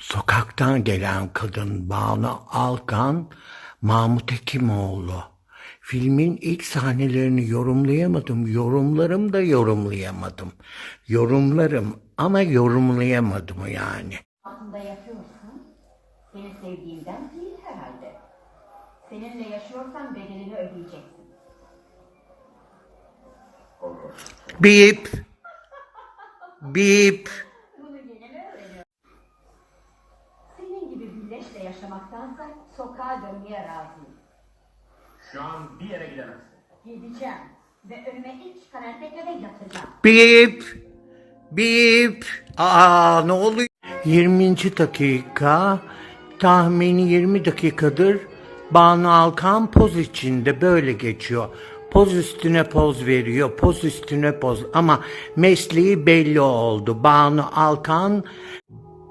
Sokaktan gelen kadın Banu Alkan, Mahmut Hekimoğlu. Filmin ilk sahnelerini yorumlayamadım. Yorumlarım da yorumlayamadım. Yorumlarım ama yorumlayamadım yani. Aslında yapıyorsan seni sevdiğimden değil herhalde. Seninle yaşıyorsan bedelini ödeyeceksin. Bip. Bip. Yaşamaktansa sokağa dönmeye razıyım. Şu an bir yere gidemezsin. Gideceğim ve önüme ilk çıkan erkekle de yatacağım. Bip. Bip. Aa ne oluyor? 20. dakika. Tahmini 20 dakikadır Banu Alkan poz içinde böyle geçiyor. Poz üstüne poz veriyor, poz üstüne poz. Ama mesleği belli oldu. Banu Alkan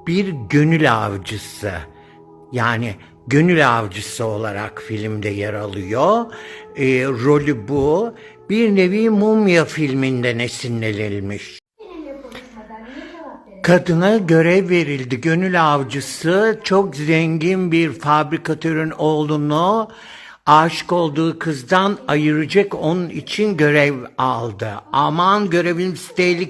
bir gönül avcısı. Yani gönül avcısı olarak filmde yer alıyor. Ee, rolü bu. Bir nevi mumya filminden esinlenilmiş. Kadına görev verildi. Gönül avcısı çok zengin bir fabrikatörün oğlunu aşık olduğu kızdan ayıracak onun için görev aldı. Aman görevimiz tehlikeli.